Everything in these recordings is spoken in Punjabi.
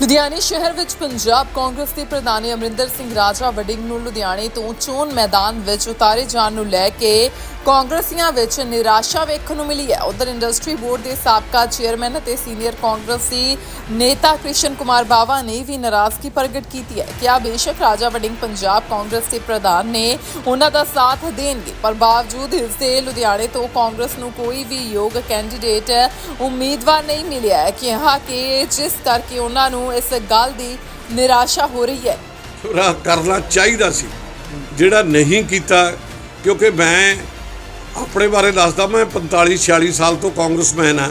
ਲੁਧਿਆਣੇ ਸ਼ਹਿਰ ਵਿੱਚ ਪੰਜਾਬ ਕਾਂਗਰਸ ਦੇ ਪ੍ਰਧਾਨੀ ਅਮਰਿੰਦਰ ਸਿੰਘ ਰਾਜਾ ਵਡਿੰਗ ਨੂੰ ਲੁਧਿਆਣੇ ਤੋਂ ਚੋਣ ਮੈਦਾਨ ਵਿੱਚ ਉਤਾਰੇ ਜਾਣ ਨੂੰ ਲੈ ਕੇ ਕਾਂਗਰਸੀਆਂ ਵਿੱਚ ਨਿਰਾਸ਼ਾ ਵੇਖਣ ਨੂੰ ਮਿਲੀ ਹੈ। ਉਧਰ ਇੰਡਸਟਰੀ ਬੋਰਡ ਦੇ ਸਾਬਕਾ ਚੇਅਰਮੈਨ ਅਤੇ ਸੀਨੀਅਰ ਕਾਂਗਰਸੀ ਨੇਤਾ ਕ੍ਰਿਸ਼ਨ ਕੁਮਾਰ ਬਾਵਾ ਨੇ ਵੀ ਨਾਰਾਜ਼ਗੀ ਪ੍ਰਗਟ ਕੀਤੀ ਹੈ। ਕਿ ਆ ਬੇਸ਼ੱਕ ਰਾਜਾ ਵਡਿੰਗ ਪੰਜਾਬ ਕਾਂਗਰਸ ਦੇ ਪ੍ਰਧਾਨ ਨੇ ਉਹਨਾਂ ਦਾ ਸਾਥ ਦੇਣਗੇ, ਪਰ ਬਾਵਜੂਦ ਇਸ ਦੇ ਲੁਧਿਆਣੇ ਤੋਂ ਕਾਂਗਰਸ ਨੂੰ ਕੋਈ ਵੀ ਯੋਗ ਕੈਂਡੀਡੇਟ ਉਮੀਦਵਾਰ ਨਹੀਂ ਮਿਲਿਆ ਹੈ। ਕਿ ਹਾਂ ਕਿ ਜਿਸ ਕਰਕੇ ਉਹਨਾਂ ਨੂੰ ਇਸ ਗੱਲ ਦੀ ਨਿਰਾਸ਼ਾ ਹੋ ਰਹੀ ਹੈ। ਪੂਰਾ ਕਰਨਾ ਚਾਹੀਦਾ ਸੀ, ਜਿਹੜਾ ਨਹੀਂ ਕੀਤਾ, ਕਿਉਂਕਿ ਮੈਂ ਆਪਣੇ ਬਾਰੇ ਦੱਸਦਾ, ਮੈਂ 45 46 ਸਾਲ ਤੋਂ ਕਾਂਗਰਸਮੈਨ ਆ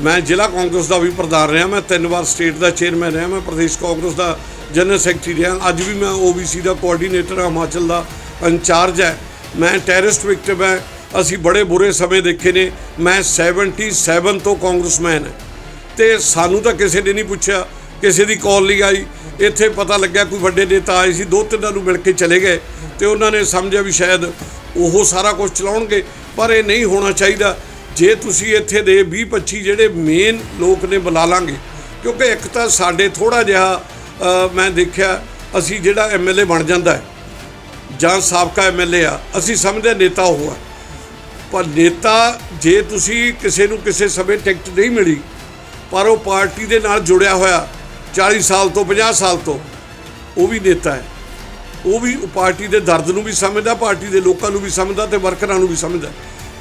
ਮੈਂ ਜ਼ਿਲ੍ਹਾ ਕਾਂਗਰਸ ਦਾ ਵੀ ਪ੍ਰਧਾਨ ਰਿਹਾ, ਮੈਂ ਤਿੰਨ ਵਾਰ ਸਟੇਟ ਦਾ ਚੇਅਰਮੈਨ ਰਿਹਾ, ਮੈਂ ਪ੍ਰਦੇਸ਼ ਕਾਂਗਰਸ ਦਾ ਜਨਰਲ ਸੈਕਟਰੀ ਰਿਹਾ। ਅੱਜ ਵੀ ਮੈਂ ਓਬੀਸੀ ਦਾ ਕੋਆਰਡੀਨੇਟਰ ਹਾਂ, ਹਿਮਾਚਲ ਦਾ ਇੰਚਾਰਜ ਹੈ। ਮੈਂ ਟੈਰਰਿਸਟ ਵਿਕਟਿਮ ਹੈ। ਅਸੀਂ ਬੜੇ ਬੁਰੇ ਸਮੇਂ ਦੇਖੇ ਨੇ। ਮੈਂ 77 ਤੋਂ ਕਾਂਗਰਸਮੈਨ ਹਾਂ। ਤੇ ਸਾਨੂੰ ਤਾਂ ਕਿਸੇ ਨੇ ਨਹੀਂ ਪੁੱਛਿਆ ਕਿਸੇ ਦੀ ਕਾਲ ਨਹੀਂ ਆਈ। ਇੱਥੇ ਪਤਾ ਲੱਗਿਆ ਕੋਈ ਵੱਡੇ ਨੇਤਾ ਆਏ ਸੀ, ਦੋ ਤਿੰਨਾਂ ਨੂੰ ਮਿਲ ਕੇ ਚਲੇ ਗਏ ਤੇ ਉਹਨਾਂ ਨੇ ਸਮਝਿਆ ਵੀ ਸ਼ਾਇਦ ਉਹ ਸਾਰਾ ਕੁਝ ਚਲਾਉਣਗੇ, ਪਰ ਇਹ ਨਹੀਂ ਹੋਣਾ ਚਾਹੀਦਾ। ਜੇ ਤੁਸੀਂ ਇੱਥੇ ਦੇ 20 25 ਜਿਹੜੇ ਮੇਨ ਲੋਕ ਨੇ, ਬੁਲਾ ਲਾਂਗੇ। ਕਿਉਂਕਿ ਇੱਕ ਤਾਂ ਸਾਡੇ ਥੋੜਾ ਜਿਹਾ ਮੈਂ ਦੇਖਿਆ ਅਸੀਂ ਜਿਹੜਾ ਐਮਐਲਏ ਬਣ ਜਾਂਦਾ ਹੈ, ਜਾਂ ਸਾਬਕਾ ਐਮਐਲਏ ਆ, ਅਸੀਂ ਸਮਝਦੇ ਨੇਤਾ ਉਹ ਆ। ਪਰ ਨੇਤਾ ਜੇ ਤੁਸੀਂ ਕਿਸੇ ਨੂੰ ਕਿਸੇ ਸਮੇਂ ਟਿਕਟ ਨਹੀਂ ਮਿਲੀ, ਪਰ ਉਹ ਪਾਰਟੀ ਦੇ ਨਾਲ ਜੁੜਿਆ ਹੋਇਆ 40 ਸਾਲ ਤੋਂ 50 ਸਾਲ ਤੋਂ, ਉਹ ਵੀ ਨੇਤਾ ਹੈ। ਉਹ ਵੀ ਪਾਰਟੀ ਦੇ ਦਰਦ ਨੂੰ ਵੀ ਸਮਝਦਾ, ਪਾਰਟੀ ਦੇ ਲੋਕਾਂ ਨੂੰ ਵੀ ਸਮਝਦਾ ਤੇ ਵਰਕਰਾਂ ਨੂੰ ਵੀ ਸਮਝਦਾ।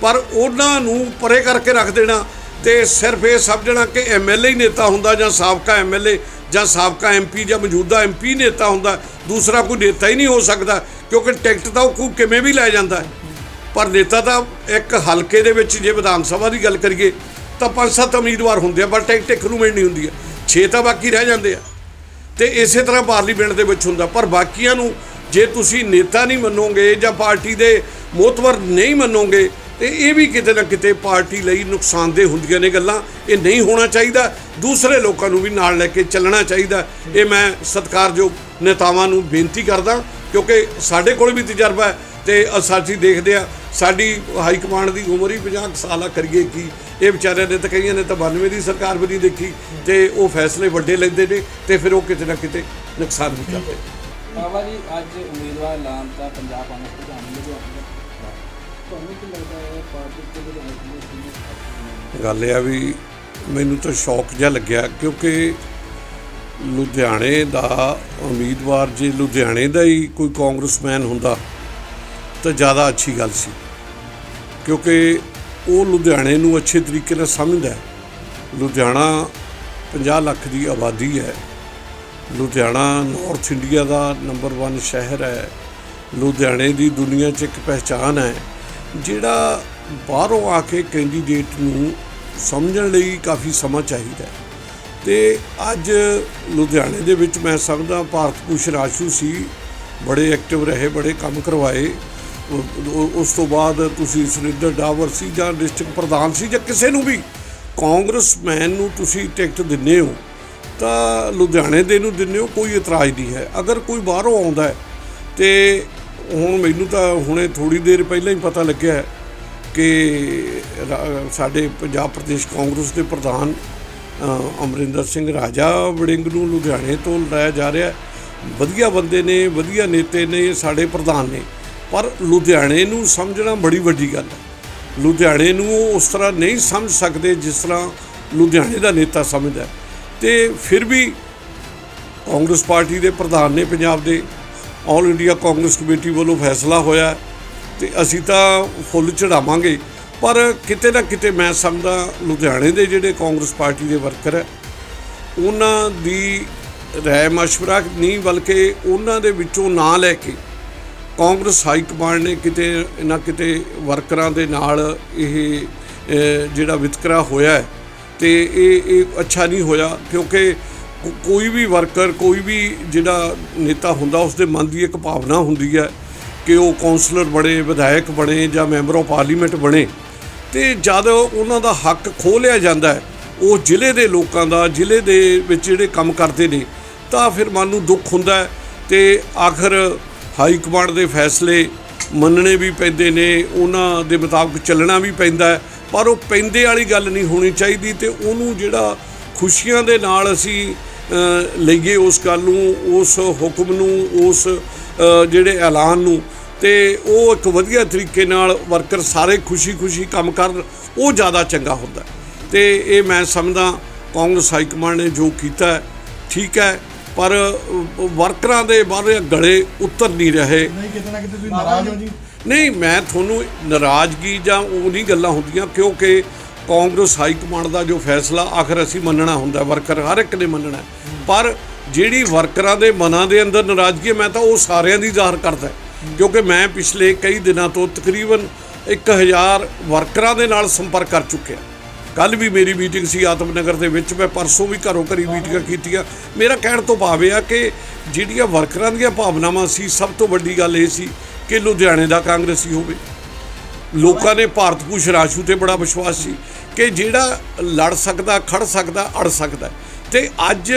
ਪਰ ਉਹਨਾਂ ਨੂੰ ਪਰੇ ਕਰਕੇ ਰੱਖ ਦੇਣਾ ਤੇ ਸਿਰਫ ਇਹ ਸਮਝਣਾ ਕਿ ਐਮਐਲਏ ਹੀ ਨੇਤਾ ਹੁੰਦਾ ਜਾਂ ਸਾਬਕਾ ਐਮਐਲਏ ਜਾਂ ਸਾਬਕਾ ਐਮਪੀ ਜਾਂ ਮੌਜੂਦਾ ਐਮਪੀ ਨੇਤਾ ਹੁੰਦਾ, ਦੂਸਰਾ ਕੋਈ ਨੇਤਾ ਹੀ ਨਹੀਂ ਹੋ ਸਕਦਾ ਕਿਉਂਕਿ ਟਿਕਟ ਤਾਂ ਉਹ ਕਿਵੇਂ ਵੀ ਲੈ ਜਾਂਦਾ ਹੈ। ਪਰ ਨੇਤਾ ਤਾਂ ਇੱਕ ਹਲਕੇ ਦੇ ਵਿੱਚ ਜੇ ਵਿਧਾਨ ਸਭਾ ਦੀ ਗੱਲ ਕਰੀਏ ਤਾਂ ਪੰਜ ਸੱਤ ਉਮੀਦਵਾਰ ਹੁੰਦੇ ਆ, ਪਰ ਟਿਕਟ ਇੱਕ ਨੂੰ ਮਿਲਣੀ ਹੁੰਦੀ ਹੈ। 6 ਤਾਂ ਬਾਕੀ ਰਹਿ ਜਾਂਦੇ ਆ। ਤੇ ਇਸੇ ਤਰ੍ਹਾਂ ਪਾਰਲੀਮੈਂਟ ਦੇ ਵਿੱਚ ਹੁੰਦਾ। ਪਰ ਬਾਕੀਆਂ ਨੂੰ ਜੇ ਤੁਸੀਂ ਨੇਤਾ ਨਹੀਂ ਮੰਨੋਗੇ ਜਾਂ ਪਾਰਟੀ ਦੇ ਮੋਤਵਰ ਨਹੀਂ ਮੰਨੋਗੇ, ਤੇ ਇਹ ਵੀ ਕਿਤੇ ਨਾ ਕਿਤੇ ਪਾਰਟੀ ਲਈ ਨੁਕਸਾਨਦੇ ਹੁੰਦੀਆਂ ਨੇ ਗੱਲਾਂ। ਇਹ ਨਹੀਂ ਹੋਣਾ ਚਾਹੀਦਾ। ਦੂਸਰੇ ਲੋਕਾਂ ਨੂੰ ਵੀ ਨਾਲ ਲੈ ਕੇ ਚੱਲਣਾ ਚਾਹੀਦਾ। ਇਹ ਮੈਂ ਸਤਿਕਾਰਯੋਗ ਨੇਤਾਵਾਂ ਨੂੰ ਬੇਨਤੀ ਕਰਦਾ, ਕਿਉਂਕਿ ਸਾਡੇ ਕੋਲ ਵੀ ਤਜਰਬਾ ਹੈ। ਤੇ ਅਸੀਂ ਦੇਖਦੇ ਆ ਸਾਡੀ ਹਾਈ ਕਮਾਂਡ ਦੀ ਉਮਰ ਹੀ 50 ਕੁ ਸਾਲ ਆ ਕਰੀਏ ਕੀ? ਇਹ ਵਿਚਾਰਿਆਂ ਨੇ ਤਾਂ ਕਈਆਂ ਨੇ ਤਾਂ 92 ਦੀ ਸਰਕਾਰ ਵੀ ਨਹੀਂ ਦੇਖੀ ਤੇ ਉਹ ਫੈਸਲੇ ਵੱਡੇ ਲੈਂਦੇ ਨੇ ਤੇ ਫਿਰ ਉਹ ਕਿਤੇ ਨਾ ਕਿਤੇ ਨੁਕਸਾਨ ਵੀ ਕਰਦੇ ਬਾਬਾ ਜੀ ਅੱਜ ਉਮੀਦਵਾਰ ਐਲਾਨ ਤਾਂ ਪੰਜਾਬ ਕਾਂਗਰਸ ਪ੍ਰਧਾਨ ਨੇ ਲੁਧਿਆਣੇ ਦਾ ਤੁਹਾਨੂੰ ਕੀ ਲੱਗਦਾ ਹੈ ਪਾਰਟੀ ਦੇ ਦੀ ਗੱਲ ਇਹ ਆ ਵੀ ਮੈਨੂੰ ਤਾਂ ਸ਼ੌਕ ਜਿਹਾ ਲੱਗਿਆ ਕਿਉਂਕਿ ਲੁਧਿਆਣੇ ਦਾ ਉਮੀਦਵਾਰ ਜੇ ਲੁਧਿਆਣੇ ਦਾ ਹੀ ਕੋਈ ਕਾਂਗਰਸਮੈਨ ਹੁੰਦਾ ਤਾਂ ਜ਼ਿਆਦਾ ਅੱਛੀ ਗੱਲ ਸੀ। ਕਿਉਂਕਿ ਉਹ ਲੁਧਿਆਣੇ ਨੂੰ ਅੱਛੇ ਤਰੀਕੇ ਨਾਲ ਸਮਝਦਾ ਹੈ। ਲੁਧਿਆਣਾ 50 ਲੱਖ ਦੀ ਆਬਾਦੀ ਹੈ। ਲੁਧਿਆਣਾ ਨਾਰਥ ਇੰਡੀਆ ਦਾ ਨੰਬਰ 1 ਸ਼ਹਿਰ ਹੈ। ਲੁਧਿਆਣੇ ਦੀ ਦੁਨੀਆ 'ਚ ਇੱਕ ਪਹਿਚਾਨ ਹੈ। ਜਿਹੜਾ ਬਾਹਰੋਂ ਆ ਕੇ ਕੈਂਡੀਡੇਟ ਨੂੰ ਸਮਝਣ ਲਈ ਕਾਫੀ ਸਮਾਂ ਚਾਹੀਦਾ ਹੈ। ਤੇ ਅੱਜ ਲੁਧਿਆਣੇ ਦੇ ਵਿੱਚ ਮੈਂ ਸਮਝਦਾ ਭਾਰਤ ਭੂਸ਼ਣ ਆਸ਼ੂ ਸੀ। ਬੜੇ ਐਕਟਿਵ ਰਹੇ, ਬੜੇ ਕੰਮ ਕਰਵਾਏ। ਉਸ ਤੋਂ ਬਾਅਦ ਤੁਸੀਂ ਸੁਰਿੰਦਰ ਡਾਵਰ ਸੀ ਜਾਂ ਡਿਸਟ੍ਰਿਕਟ ਪ੍ਰਧਾਨ ਸੀ ਜਾਂ ਕਿਸੇ ਨੂੰ ਵੀ ਕਾਂਗਰਸਮੈਨ ਨੂੰ ਤੁਸੀਂ ਟਿਕਟ ਦਿੰਦੇ ਹੋ, ਤਾਂ ਲੁਧਿਆਣੇ ਦੇ ਨੂੰ ਦਿੰਦੇ ਹੋ, ਕੋਈ ਇਤਰਾਜ਼ ਨਹੀਂ ਹੈ। ਅਗਰ ਕੋਈ ਬਾਹਰੋਂ ਆਉਂਦਾ ਹੈ, ਤੇ ਹੁਣ ਮੈਨੂੰ ਤਾਂ ਹੁਣੇ ਥੋੜੀ ਦੇਰ ਪਹਿਲਾਂ ਹੀ ਪਤਾ ਲੱਗਿਆ ਕਿ ਸਾਡੇ ਪੰਜਾਬ ਪ੍ਰਦੇਸ਼ ਕਾਂਗਰਸ ਦੇ ਪ੍ਰਧਾਨ ਅਮਰਿੰਦਰ ਸਿੰਘ ਰਾਜਾ ਵੜਿੰਗ ਨੂੰ ਲੁਧਿਆਣੇ ਤੋਂ ਲਾਇਆ ਜਾ ਰਿਹਾ ਵਧੀਆ ਬੰਦੇ ਨੇ, ਵਧੀਆ ਨੇਤੇ ਨੇ, ਸਾਡੇ ਪ੍ਰਧਾਨ ਨੇ। ਪਰ ਲੁਧਿਆਣੇ ਨੂੰ ਸਮਝਣਾ ਬੜੀ ਵੱਡੀ ਗੱਲ ਹੈ ਲੁਧਿਆਣੇ ਨੂੰ ਉਹ ਉਸ ਤਰ੍ਹਾਂ ਨਹੀਂ ਸਮਝ ਸਕਦੇ ਜਿਸ ਤਰ੍ਹਾਂ ਲੁਧਿਆਣੇ ਦਾ ਨੇਤਾ ਸਮਝਦਾ ਹੈ। ਤੇ ਫਿਰ ਵੀ ਕਾਂਗਰਸ ਪਾਰਟੀ ਦੇ ਪ੍ਰਧਾਨ ਨੇ ਪੰਜਾਬ ਦੇ ਆਲ ਇੰਡੀਆ ਕਾਂਗਰਸ ਕਮੇਟੀ ਵੱਲੋਂ ਫੈਸਲਾ ਹੋਇਆ ਹੈ ਤੇ ਅਸੀਂ ਤਾਂ ਫੁੱਲ ਚੜਾਵਾਂਗੇ ਪਰ ਕਿਤੇ ਨਾ ਕਿਤੇ ਮੈਂ ਸਮਝਦਾ ਲੁਧਿਆਣੇ ਦੇ ਜਿਹੜੇ ਕਾਂਗਰਸ ਪਾਰਟੀ ਦੇ ਵਰਕਰ ਹੈ, ਉਹਨਾਂ ਦੀ ਰਾਏ ਮਸ਼ਵਰਾ ਨਹੀਂ, ਬਲਕਿ ਉਹਨਾਂ ਦੇ ਵਿੱਚੋਂ ਨਾਂ ਲੈ ਕੇ ਕਾਂਗਰਸ ਹਾਈ ਕਮਾਂਡ ਨੇ ਕਿਤੇ ਨਾ ਕਿਤੇ ਵਰਕਰਾਂ ਦੇ ਨਾਲ ਇਹ ਜਿਹੜਾ ਵਿਤਕਰਾ ਹੋਇਆ ਹੈ ਤੇ ਇਹ ਇਹ ਅੱਛਾ ਨਹੀਂ ਹੋਇਆ ਕਿਉਂਕਿ ਕੋਈ ਵੀ ਵਰਕਰ, ਕੋਈ ਵੀ ਜਿਹੜਾ ਨੇਤਾ ਹੁੰਦਾ ਉਸ ਦੇ ਮਨ ਦੀ ਇੱਕ ਭਾਵਨਾ ਹੁੰਦੀ ਹੈ ਕਿ ਉਹ ਕਾਉਂਸਲਰ ਬਣੇ, ਵਿਧਾਇਕ ਬਣੇ ਜਾਂ ਮੈਂਬਰ ਆਫ ਪਾਰਲੀਮੈਂਟ ਬਣੇ। ਤੇ ਜਦ ਉਹਨਾਂ ਦਾ ਹੱਕ ਖੋਹ ਲਿਆ ਜਾਂਦਾ ਹੈ, ਉਹ ਜ਼ਿਲ੍ਹੇ ਦੇ ਲੋਕਾਂ ਦਾ, ਜ਼ਿਲ੍ਹੇ ਦੇ ਵਿੱਚ ਜਿਹੜੇ ਕੰਮ ਕਰਦੇ ਨੇ, ਤਾਂ ਫਿਰ ਮਨ ਨੂੰ ਦੁੱਖ ਹੁੰਦਾ ਹੈ ਤੇ ਆਖਰ ਹਾਈ ਕਮਾਂਡ ਦੇ ਫੈਸਲੇ ਮੰਨਣੇ ਵੀ ਪੈਂਦੇ ਨੇ, ਉਹਨਾਂ ਦੇ ਮੁਤਾਬਕ ਚੱਲਣਾ ਵੀ ਪੈਂਦਾ ਪਰ ਉਹ ਪੈਂਦੇ ਵਾਲੀ ਗੱਲ ਨਹੀਂ ਹੋਣੀ ਚਾਹੀਦੀ ਤੇ ਉਹਨੂੰ ਜਿਹੜਾ ਖੁਸ਼ੀਆਂ ਦੇ ਨਾਲ ਅਸੀਂ ਲਈਏ ਉਸ ਗੱਲ ਨੂੰ, ਉਸ ਹੁਕਮ ਨੂੰ, ਉਸ ਜਿਹੜੇ ਐਲਾਨ ਨੂੰ, ਤੇ ਉਹ ਇੱਕ ਵਧੀਆ ਤਰੀਕੇ ਨਾਲ ਵਰਕਰ ਸਾਰੇ ਖੁਸ਼ੀ-ਖੁਸ਼ੀ ਕੰਮ ਕਰਨ, ਉਹ ਜ਼ਿਆਦਾ ਚੰਗਾ ਹੁੰਦਾ ਹੈ। ਤੇ ਇਹ ਮੈਂ ਸਮਝਦਾ, ਕਾਂਗਰਸ ਹਾਈ ਕਮਾਂਡ ਨੇ ਜੋ ਕੀਤਾ ਠੀਕ ਹੈ ਪਰ ਵਰਕਰਾਂ ਦੇ ਬਾਰੇ ਗਲੇ ਉਤਰ ਨਹੀਂ ਰਹੇ। ਨਹੀਂ ਕਿਤੇ ਨਾ ਕਿਤੇ ਤੁਸੀਂ ਨਾਰਾਜ਼ ਹੋ ਜੀ? ਨਹੀਂ ਮੈਂ ਤੁਹਾਨੂੰ ਨਾਰਾਜ਼ਗੀ ਜਾਂ ਉਹ ਨਹੀਂ ਗੱਲਾਂ ਹੁੰਦੀਆਂ ਕਿਉਂਕਿ ਕਾਂਗਰਸ ਹਾਈ ਕਮਾਂਡ ਦਾ ਜੋ ਫੈਸਲਾ ਆਖਰ ਅਸੀਂ ਮੰਨਣਾ ਹੁੰਦਾ ਵਰਕਰ ਹਰ ਇੱਕ ਨੇ ਮੰਨਣਾ। ਪਰ ਜਿਹੜੀ ਵਰਕਰਾਂ ਦੇ ਮਨਾਂ ਦੇ ਅੰਦਰ ਨਾਰਾਜ਼ਗੀ ਹੈ, ਮੈਂ ਤਾਂ ਉਹ ਸਾਰਿਆਂ ਦੀ ਜ਼ਾਹਰ ਕਰਦਾ। ਕਿਉਂਕਿ ਮੈਂ ਪਿਛਲੇ ਕਈ ਦਿਨਾਂ ਤੋਂ ਤਕਰੀਬਨ 1000 ਵਰਕਰਾਂ ਦੇ ਨਾਲ ਸੰਪਰਕ ਕਰ ਚੁੱਕਿਆ। ਕੱਲ ਵੀ ਮੇਰੀ ਮੀਟਿੰਗ ਸੀ ਆਤਮਨਗਰ ਦੇ ਵਿੱਚ, ਮੈਂ ਪਰਸੋਂ ਵੀ ਘਰੋਂ ਘਰੀ ਮੀਟਿੰਗਾਂ ਕੀਤੀਆਂ। ਮੇਰਾ ਕਹਿਣ ਤੋਂ ਭਾਵ ਇਹ ਆ ਕਿ ਜਿਹੜੀਆਂ ਵਰਕਰਾਂ ਦੀਆਂ ਭਾਵਨਾਵਾਂ ਸੀ, ਸਭ ਤੋਂ ਵੱਡੀ ਗੱਲ ਇਹ ਸੀ ਕਿ ਲੁਧਿਆਣੇ ਦਾ ਕਾਂਗਰਸੀ ਹੋਵੇ। ਲੋਕਾਂ ਨੇ ਭਾਰਤ ਭੂਸ਼ਣ ਆਸ਼ੂ ਤੇ ਬੜਾ ਵਿਸ਼ਵਾਸ ਸੀ ਕਿ ਜਿਹੜਾ ਲੜ ਸਕਦਾ, ਖੜ ਸਕਦਾ, ਅੜ ਸਕਦਾ। ਤੇ ਅੱਜ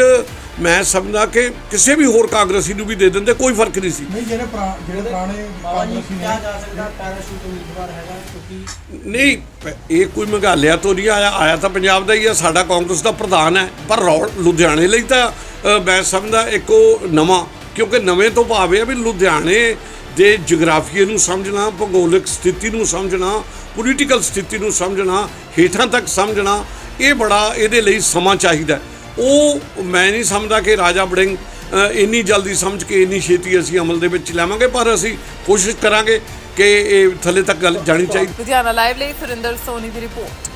ਮੈਂ ਸਮਝਦਾ ਕਿ ਕਿਸੇ ਵੀ ਹੋਰ ਕਾਂਗਰਸੀ ਨੂੰ ਵੀ ਦੇ ਦਿੰਦੇ ਕੋਈ ਫ਼ਰਕ ਨਹੀਂ ਸੀ ਨਹੀਂ ਜਿਹੜੇ ਪੁਰਾ- ਜਿਹੜੇ ਪੁਰਾਣੇ ਬਾਬਾ ਜੀ ਕਾਂਗਰਸੀ ਕਿਹਾ ਨੇ ਜਾ ਸਕਦਾ ਪੈਰਾਸ਼ੂਟ ਉਮੀਦਵਾਰ ਹੈਗਾ ਕਿਉਂਕਿ ਨਹੀਂ ਪ- ਇਹ ਕੋਈ ਮੰਗਾਲਿਆ ਤੋਂ ਨਹੀਂ ਆਇਆ ਆਇਆ ਤਾਂ ਪੰਜਾਬ ਦਾ ਹੀ ਆ ਸਾਡਾ ਕਾਂਗਰਸ ਦਾ ਪ੍ਰਧਾਨ ਹੈ ਪਰ ਰੌਲ ਲੁਧਿਆਣੇ ਲਈ ਤਾਂ ਅ, ਮੈਂ ਸਮਝਦਾ ਇੱਕ ਉਹ ਨਵਾਂ ਕਿਉਂਕਿ ਨਵੇਂ ਤੋਂ ਭਾਵ ਇਹ ਆ ਵੀ ਲੁਧਿਆਣੇ ਦੇ ਜਗਰਾਫੀਏ ਨੂੰ ਸਮਝਣਾ ਭੂਗੋਲਿਕ ਸਥਿਤੀ ਨੂੰ ਸਮਝਣਾ ਪੋਲੀਟੀਕਲ ਸਥਿਤੀ ਨੂੰ ਸਮਝਣਾ ਹੇਠਾਂ ਤੱਕ ਸਮਝਣਾ ਇਹ ਬੜਾ ਇਹਦੇ ਲਈ ਸਮਾਂ ਚਾਹੀਦਾ ਹੈ। ਉਹ ਮੈਂ ਨਹੀਂ ਸਮਝਦਾ ਕਿ ਰਾਜਾ ਬੜਿੰਗ ਇੰਨੀ ਜਲਦੀ ਸਮਝ ਕੇ ਇੰਨੀ ਛੇਤੀ ਅਸੀਂ ਅਮਲ ਦੇ ਵਿੱਚ ਲਿਆਵਾਂਗੇ, ਪਰ ਅਸੀਂ ਕੋਸ਼ਿਸ਼ ਕਰਾਂਗੇ ਕਿ ਇਹ ਥੱਲੇ ਤੱਕ ਗੱਲ ਜਾਣੀ ਚਾਹੀਦੀ। ਲੁਧਿਆਣਾ ਲਾਈਵ ਲਈ ਸੁਰਿੰਦਰ ਸੋਨੀ ਦੀ ਰਿਪੋਰਟ।